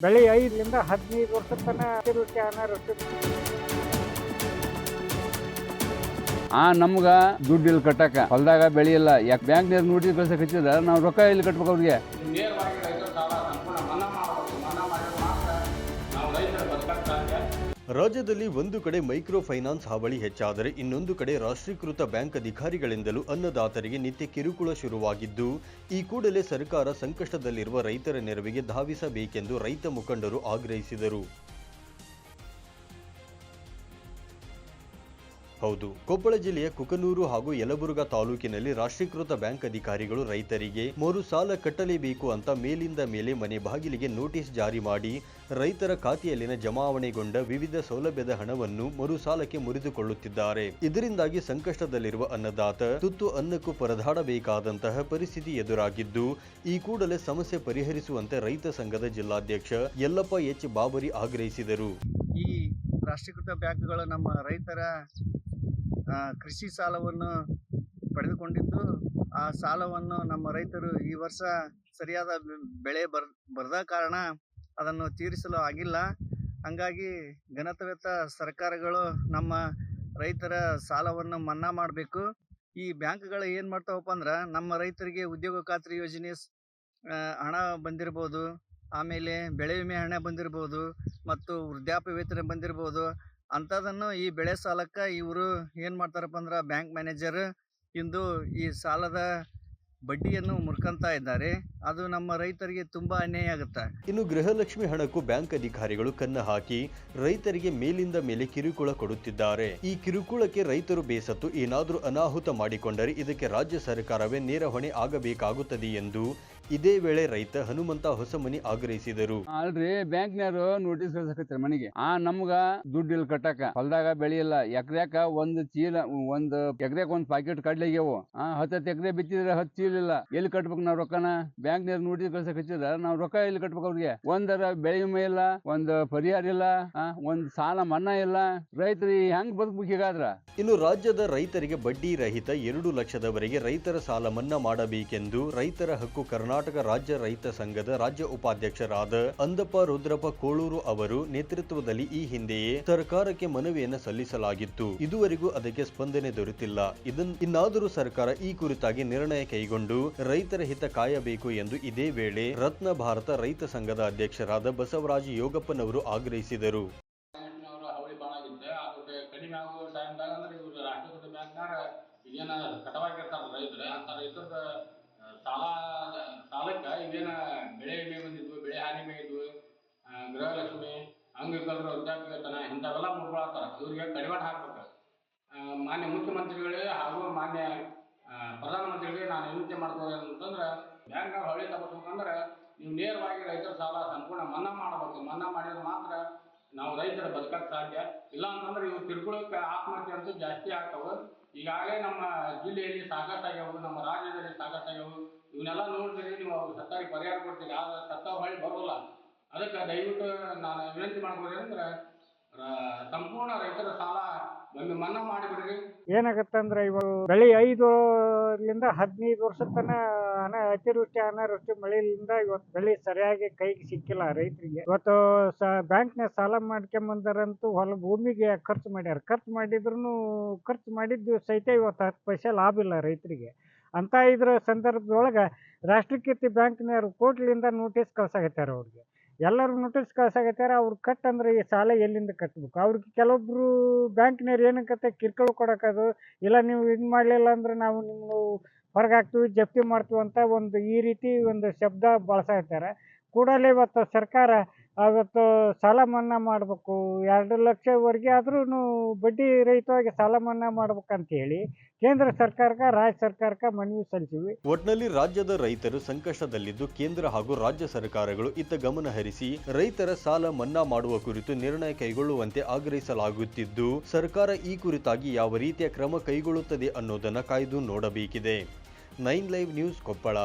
ಬೆಳೆ ಐದರಿಂದ ಹದಿನೈದು ವರ್ಷ ತನಕ ಆ, ನಮ್ಗ ದುಡ್ಡು ಇಲ್ಲಿ ಕಟ್ಟಕ ಹೊಲ್ದಾಗ ಬೆಳಿಯಲ್ಲ ಯಾಕೆ ಬ್ಯಾಂಕ್ನಾಗ ನೋಡಿ ಕಳ್ಸಕ್ ಹಚ್ಚಿದ್ರೆ, ನಾವು ರೊಕ್ಕ ಇಲ್ಲಿ ಕಟ್ಬೇಕು ಅವ್ರಿಗೆ? ರಾಜ್ಯದಲ್ಲಿ ಒಂದು ಕಡೆ ಮೈಕ್ರೋ ಫೈನಾನ್ಸ್ ಹಾವಳಿ ಹೆಚ್ಚಾದರೆ ಇನ್ನೊಂದು ಕಡೆ ರಾಷ್ಟ್ರೀಕೃತ ಬ್ಯಾಂಕ್ ಅಧಿಕಾರಿಗಳಿಂದಲೂ ಅನ್ನದಾತರಿಗೆ ನಿತ್ಯ ಕಿರುಕುಳ ಶುರುವಾಗಿದ್ದು, ಈ ಕೂಡಲೇ ಸರ್ಕಾರ ಸಂಕಷ್ಟದಲ್ಲಿರುವ ರೈತರ ನೆರವಿಗೆ ಧಾವಿಸಬೇಕೆಂದು ರೈತ ಮುಖಂಡರು ಆಗ್ರಹಿಸಿದರು. ಹೌದು. ಕೊಪ್ಪಳ ಜಿಲ್ಲೆಯ ಕುಕನೂರು ಹಾಗೂ ಯಲಬುರ್ಗಾ ತಾಲೂಕಿನಲ್ಲಿ ರಾಷ್ಟ್ರೀಕೃತ ಬ್ಯಾಂಕ್ ಅಧಿಕಾರಿಗಳು ರೈತರಿಗೆ ಮರು ಸಾಲ ಕಟ್ಟಲೇಬೇಕು ಅಂತ ಮೇಲಿಂದ ಮೇಲೆ ಮನೆ ಬಾಗಿಲಿಗೆ ನೋಟಿಸ್ ಜಾರಿ ಮಾಡಿ ರೈತರ ಖಾತೆಯಲ್ಲಿನ ಜಮಾವಣೆಗೊಂಡ ವಿವಿಧ ಸೌಲಭ್ಯದ ಹಣವನ್ನು ಮರು ಸಾಲಕ್ಕೆ ಮುರಿದುಕೊಳ್ಳುತ್ತಿದ್ದಾರೆ. ಇದರಿಂದಾಗಿ ಸಂಕಷ್ಟದಲ್ಲಿರುವ ಅನ್ನದಾತ ತುತ್ತು ಅನ್ನಕ್ಕೂ ಪರದಾಡಬೇಕಾದಂತಹ ಪರಿಸ್ಥಿತಿ ಎದುರಾಗಿದ್ದು, ಈ ಕೂಡಲೇ ಸಮಸ್ಯೆ ಪರಿಹರಿಸುವಂತೆ ರೈತ ಸಂಘದ ಜಿಲ್ಲಾಧ್ಯಕ್ಷ ಯಲ್ಲಪ್ಪ ಎಚ್. ಬಾಬರಿ ಆಗ್ರಹಿಸಿದರು. ಈ ರಾಷ್ಟ್ರೀಕೃತ ಬ್ಯಾಂಕ್ಗಳು ನಮ್ಮ ರೈತರ ಕೃಷಿ ಸಾಲವನ್ನು ಪಡೆದುಕೊಂಡಿದ್ದು, ಆ ಸಾಲವನ್ನು ನಮ್ಮ ರೈತರು ಈ ವರ್ಷ ಸರಿಯಾದ ಬೆಳೆ ಬರ್, ಬರದ ಕಾರಣ ಅದನ್ನು ತೀರಿಸಲು ಆಗಿಲ್ಲ. ಹಂಗಾಗಿ ಘನತವೆತ್ತ ಸರ್ಕಾರಗಳು ನಮ್ಮ ರೈತರ ಸಾಲವನ್ನು ಮನ್ನಾ ಮಾಡಬೇಕು. ಈ ಬ್ಯಾಂಕ್ಗಳು ಏನು ಮಾಡ್ತಾವಪ್ಪ ಅಂದ್ರೆ, ನಮ್ಮ ರೈತರಿಗೆ ಉದ್ಯೋಗ ಖಾತ್ರಿ ಯೋಜನೆ ಹಣ ಬಂದಿರ್ಬೋದು, ಆಮೇಲೆ ಬೆಳೆ ವಿಮೆ ಹಣ ಬಂದಿರ್ಬೋದು, ಮತ್ತು ವೃದ್ಧಾಪ್ಯ ವೇತನ ಬಂದಿರ್ಬೋದು ಅಂಥದನ್ನು ಈ ಬೆಳೆ ಸಾಲಕ್ಕೆ ಇವರು ಏನು ಮಾಡ್ತಾರಪ್ಪ ಅಂದ್ರೆ ಬ್ಯಾಂಕ್ ಮ್ಯಾನೇಜರ್ ಇಂದು ಈ ಸಾಲದ ಬಡ್ಡಿಯನ್ನು ಮುರ್ಕಂತಾ ಇದ್ದಾರೆ. ಅದು ನಮ್ಮ ರೈತರಿಗೆ ತುಂಬಾ ಅನ್ಯಾಯ ಆಗುತ್ತೆ? ಇನ್ನು ಗೃಹಲಕ್ಷ್ಮಿ ಹಣಕ್ಕೂ ಬ್ಯಾಂಕ್ ಅಧಿಕಾರಿಗಳು ಕನ್ನ ಹಾಕಿ ರೈತರಿಗೆ ಮೇಲಿಂದ ಮೇಲೆ ಕಿರುಕುಳ ಕೊಡುತ್ತಿದ್ದಾರೆ. ಈ ಕಿರುಕುಳಕ್ಕೆ ರೈತರು ಬೇಸತ್ತು, ಏನಾದರೂ ಅನಾಹುತ ಮಾಡಿಕೊಂಡರೆ ಇದಕ್ಕೆ ರಾಜ್ಯ ಸರ್ಕಾರವೇ ನೇರ ಹೊಣೆ ಆಗಬೇಕಾಗುತ್ತದೆ ಎಂದು ಇದೇ ವೇಳೆ ರೈತ ಹನುಮಂತ ಹೊಸಮನಿ ಆಗ್ರಹಿಸಿದರು. ಅಲ್ರಿ ಬ್ಯಾಂಕ್ನವರು ನೋಟಿಸ್ ಕಳ್ಸಕತ್ತಾರೆ ಮನೆಗೆ. ಆ ನಮ್ಗ ದುಡ್ಡು ಇಲ್ಲಿ ಕಟ್ಟಕ. ಹೊಲ್ದಾಗ ಬೆಳೆಯಲ್ಲ ಎಕ್ರೆಕ ಒಂದ್ ಚೀಲ ಒಂದ್ ಎಕ್ರೆಕ್ ಒಂದ್ ಪಾಕೆಟ್ ಕಡ್ಲೆಗೆವು ಆ ಹತ್ತತ್ತು ಎಕರೆ ಬಿತ್ತಿದ್ರೆ ಹತ್ತು ಚೀಲ ಇಲ್ಲ. ಎಲ್ಲಿ ಕಟ್ಬೇಕು ನಾವ್ ರೊಕ್ಕನ? ಬ್ಯಾಂಕ್ನವ್ರು ನೋಟಿಸ್ ಕಳ್ಸಕ್ ಹಚ್ಚಿದ್ರ ನಾವ್ ರೊಕ್ಕ ಎಲ್ಲಿ ಕಟ್ಬೇಕು ಅವ್ರಿಗೆ? ಒಂದರ ಬೆಳೆ ವಿಮೆ ಇಲ್ಲ ಒಂದ್ ಪರಿಹಾರ ಇಲ್ಲ ಒಂದ್ ಸಾಲ ಮನ್ನಾ ಇಲ್ಲ. ರೈತರು ಹೆಂಗ್ ಬದುಕ್ಬೇಕು ಹೀಗಾದ್ರ ಇನ್ನು ರಾಜ್ಯದ ರೈತರಿಗೆ ಬಡ್ಡಿ ರಹಿತ ಎರಡು ಲಕ್ಷದವರೆಗೆ ರೈತರ ಸಾಲ ಮನ್ನಾ ಮಾಡಬೇಕೆಂದು ರೈತರ ಹಕ್ಕು ಕರ್ನಾಟಕ ರಾಜ್ಯ ರೈತ ಸಂಘದ ರಾಜ್ಯ ಉಪಾಧ್ಯಕ್ಷರಾದ ಅಂದಪ್ಪ ರುದ್ರಪ್ಪ ಕೋಳೂರು ಅವರು ನೇತೃತ್ವದಲ್ಲಿ ಈ ಹಿಂದೆಯೇ ಸರ್ಕಾರಕ್ಕೆ ಮನವಿಯನ್ನು ಸಲ್ಲಿಸಲಾಗಿತ್ತು. ಇದುವರೆಗೂ ಅದಕ್ಕೆ ಸ್ಪಂದನೆ ದೊರೆತಿಲ್ಲ. ಇದನ್, ಇನ್ನಾದರೂ ಸರ್ಕಾರ ಈ ಕುರಿತಾಗಿ ನಿರ್ಣಯ ಕೈಗೊಂಡು ರೈತರ ಹಿತ ಕಾಯಬೇಕು ಎಂದು ಇದೇ ವೇಳೆ ರತ್ನ ಭಾರತ ರೈತ ಸಂಘದ ಅಧ್ಯಕ್ಷರಾದ ಬಸವರಾಜ ಯೋಗಪ್ಪನವರು ಆಗ್ರಹಿಸಿದರು. ಕಟವಾಗಿರ್ತಾರಲ್ಲ ರೈತರು ಅಂತ ರೈತರದ ಸಾಲ, ಸಾಲಕ್ಕೆ ಇವೇನ ಬೆಳೆ ವಿಮೆ ಬಂದಿದ್ವು, ಬೆಳೆ ಹಾನಿ ವಿಮೆ ಇದ್ವು ಗೃಹಲಕ್ಷ್ಮಿ ಅಂಗವಿಕಲರು ವೃದ್ಧಾಪ್ಯ ವೇತನ ಇಂಥವೆಲ್ಲ ಮುಡ್ಕೊಳತ್ತಾರ ಇವ್ರಿಗೆ ಕಡಿವಾಣ ಹಾಕ್ಬೇಕು. ಮಾನ್ಯ ಮುಖ್ಯಮಂತ್ರಿಗಳೇ ಹಾಗೂ ಮಾನ್ಯ ಪ್ರಧಾನ ಪ್ರಧಾನಮಂತ್ರಿಗಳಿಗೆ ನಾನು ವಿನಂತಿ ಮಾಡ್ಬೋದು ಅಂತಂದ್ರೆ ಬ್ಯಾಂಕ್ನಾಗ ಹೊಳ್ಳಿ ತಗೋಬೇಕಂದ್ರೆ ನೀವು ನೇರವಾಗಿ ರೈತರ ಸಾಲ ಸಂಪೂರ್ಣ ಮನ್ನಾ ಮಾಡಬೇಕು. ಮನ್ನಾ ಮಾಡಿದ್ರೆ ಮಾತ್ರ ನಾವು ರೈತರ ಬದುಕಕ್ಕೆ ಸಾಧ್ಯ. ಇಲ್ಲ ಅಂತಂದ್ರೆ ಇವು ತಿರ್ಕೊಳ್ಳೋಕೆ ಆತ್ಮಹತ್ಯೆ ಅಂತೂ ಜಾಸ್ತಿ ಆಗ್ತಾವೆ. ಈಗಾಗಲೇ ನಮ್ಮ ಜಿಲ್ಲೆಯಲ್ಲಿ ಸಾಕಷ್ಟಾಗ್ಯಾವು ನಮ್ಮ ರಾಜ್ಯದಲ್ಲಿ ಸಾಕಷ್ಟಾಗ್ಯಾವು ಇವನ್ನೆಲ್ಲ ನೋಡಿದ್ರೆ ನೀವು ಅವ್ರು ಸರ್ಕಾರಿ ಪರಿಹಾರ ಕೊಡ್ತೀರಿ. ಆದ್ರೆ ಸತ್ತ ಹೊಳ್ಳಿ ಬರೋಲ್ಲ. ಅದಕ್ಕೆ ದಯವಿಟ್ಟು ನಾನು ವಿನಂತಿ ಮಾಡ್ಬೋದು ಅಂದ್ರೆ ರ- ಸಂಪೂರ್ಣ ರೈತರ ಸಾಲ ಮನ್ನಾ ಮಾಡಿಬಿಡ್ರಿ. ಇವಾಗ ಬೆಳೆ ಐದರಿಂದ ಹದಿನೈದು ವರ್ಷ ತನ ಅನ ಅತಿವೃಷ್ಟಿ, ಅನಾವೃಷ್ಟಿ ಮಳೆಯಿಂದ ಇವತ್ತು ಬೆಳೆ ಸರಿಯಾಗಿ ಕೈಗೆ ಸಿಕ್ಕಿಲ್ಲ ರೈತರಿಗೆ. ಇವತ್ತು ಸ ಬ್ಯಾಂಕ್ನಾಗ ಸಾಲ ಮಾಡ್ಕೊಂಬಂದಾರಂತೂ ಹೊಲ ಭೂಮಿಗೆ ಖರ್ಚು ಮಾಡ್ಯಾರ. ಖರ್ಚು ಮಾಡಿದ್ರು ಖರ್ಚು ಮಾಡಿದ್ದು ಸಹಿತ ಇವತ್ತು ಹತ್ತು ಪೈಸೆ ಲಾಭ ಇಲ್ಲ ರೈತರಿಗೆ. ಅಂತ ಇದ್ರ ಸಂದರ್ಭದೊಳಗೆ ರಾಷ್ಟ್ರೀಕೃತಿ ಬ್ಯಾಂಕ್ನವ್ರು ಕೋರ್ಟ್ಲಿಂದ ನೋಟಿಸ್ ಕಳ್ಸಾಕತ್ತಾರ ಅವ್ರಿಗೆ. ಎಲ್ಲರೂ ನೋಟಿಸ್ ಕಳ್ಸಾಕತ್ಯಾರ, ಅವ್ರು ಕಟ್ ಅಂದ್ರೆ ಈ ಸಾಲ ಎಲ್ಲಿಂದ ಕಟ್ಬೇಕು? ಅವ್ರಿಗೆ ಕೆಲವೊಬ್ರು ಬ್ಯಾಂಕ್ನವ್ರು ಏನಕ್ಕತ್ತೆ ಕಿರ್ಕಳು ಕೊಡೋಕದು ಇಲ್ಲ, ನೀವು ಇದು ಮಾಡಲಿಲ್ಲ ಅಂದ್ರೆ ನಾವು ನಿಮ್ಮ ಹೊರಗೆ ಹಾಕ್ತೀವಿ, ಜಪ್ತಿ ಮಾಡ್ತೀವಿ ಅಂತ ಒಂದು ಈ ರೀತಿ ಒಂದು ಶಬ್ದ ಬಳಸಾಕತ್ಯಾರ. ಕೂಡಲೇ ಇವತ್ತು ಸರ್ಕಾರ ಅವತ್ತು ಸಾಲ ಮನ್ನಾ ಮಾಡಬೇಕು. ಎರಡು ಲಕ್ಷವರೆಗೆ ಆದ್ರೂ ಬಡ್ಡಿ ರಹಿತವಾಗಿ ಸಾಲ ಮನ್ನಾ ಮಾಡ್ಬೇಕಂತ ಹೇಳಿ ಕೇಂದ್ರ ಸರ್ಕಾರಕ್ಕೆ, ರಾಜ್ಯ ಸರ್ಕಾರಕ್ಕೆ ಮನವಿ ಸಲ್ಲಿಸಿವಿ. ಒಟ್ನಲ್ಲಿ ರಾಜ್ಯದ ರೈತರು ಸಂಕಷ್ಟದಲ್ಲಿದ್ದು ಕೇಂದ್ರ ಹಾಗೂ ರಾಜ್ಯ ಸರ್ಕಾರಗಳು ಇತ್ತ ಗಮನ ಹರಿಸಿ ರೈತರ ಸಾಲ ಮನ್ನಾ ಮಾಡುವ ಕುರಿತು ನಿರ್ಣಯ ಕೈಗೊಳ್ಳುವಂತೆ ಆಗ್ರಹಿಸಲಾಗುತ್ತಿದ್ದು, ಸರ್ಕಾರ ಈ ಕುರಿತಾಗಿ ಯಾವ ರೀತಿಯ ಕ್ರಮ ಕೈಗೊಳ್ಳುತ್ತದೆ ಅನ್ನೋದನ್ನ ಕಾಯ್ದು ನೋಡಬೇಕಿದೆ. Nine live news Koppal.